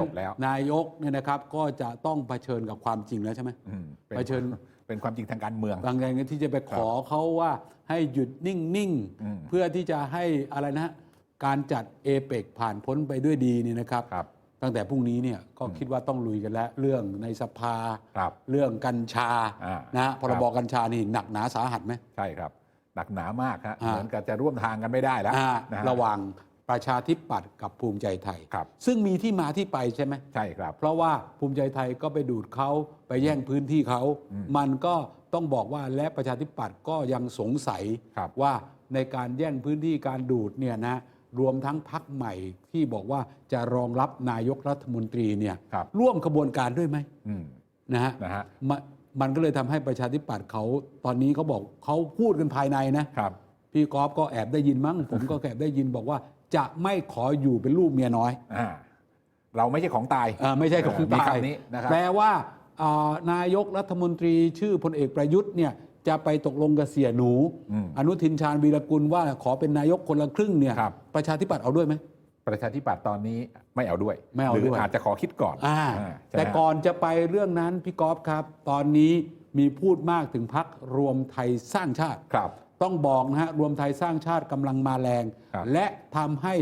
จบแล้ว นายกเนี่ยนะครับก็จะต้องเผชิญกับความจริงแล้วใช่ไหมอืมเป็นเผชิญเป็นความจริงทางการเมือง บางอย่างที่จะไปขอเขาว่าให้หยุดนิ่งอืม ๆ เพื่อที่จะให้อะไรนะการจัดเอเปกผ่านพ้นไปด้วยดีเนี่ยนะครับ ครับตั้งแต่พรุ่งนี้เนี่ยก็คิดว่าต้องลุยกันแล้ว เรื่องในสภา ครับ เรื่องกัญชาอ่านะฮะพรบครับ กัญชานี่หนักหนาสาหัสไหม ใช่ครับ หนักหนามากฮะอ่า เหมือนกับจะร่วมทางกันไม่ได้แล้วอ่านะฮะ ระหว่าง ประชาธิปัตย์กับภูมิใจไทย ครับ ซึ่งมีที่มาที่ไปใช่ไหม ใช่ครับ เพราะว่าภูมิใจไทยก็ไปดูดเขาไปแย่งพื้นที่เขา อืมมันก็ต้องบอกว่าและประชาธิปัตย์ก็ยังสงสัยครับว่าในการแย่งพื้นที่การดูดเนี่ยนะรวมทั้งพักใหม่ที่บอกว่าจะรองรับนายกรัฐมนตรีเนี่ยครับร่วมขบวนการด้วยไหมอืมนะฮะนะฮะมันมันก็เลยทำให้ประชาธิปัตย์เขาตอนนี้เขาบอกเขาพูดกันภายในนะ ครับ พี่กอฟก็แอบได้ยินมั้ง ผมก็แอบได้ยินบอกว่า จะไม่ขออยู่เป็นลูกเมียน้อยอ่าเราไม่ใช่ของตายอ่าไม่ใช่ของเออมีตายคำนี้นะครับ แปลว่าอ่านายกรัฐมนตรีชื่อพลเอกประยุทธ์เนี่ยจะไปตกลงกับเสียหนู อืมอนุทินชาญวีรกุลว่าขอเป็นนายกคนละครึ่งเนี่ยครับ ประชาธิปัตย์เอาด้วยไหม ประชาธิปัตย์ตอนนี้ไม่เอาด้วยไม่เอาหรืด้วยอาจจะขอคิดก่อนอ่าอ่าใช่ไหมแต่ก่อนจะไปเรื่องนั้นพี่กอฟครับ ตอนนี้มีพูดมากถึงพักรวมไทยสร้างชาติ ครับ ต้องบอกนะฮะรวมไทยสร้างชาติกำลังมาแรง ครับและทำให้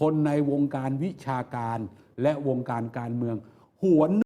คนในวงการวิชาการและวงการการเมือง หวน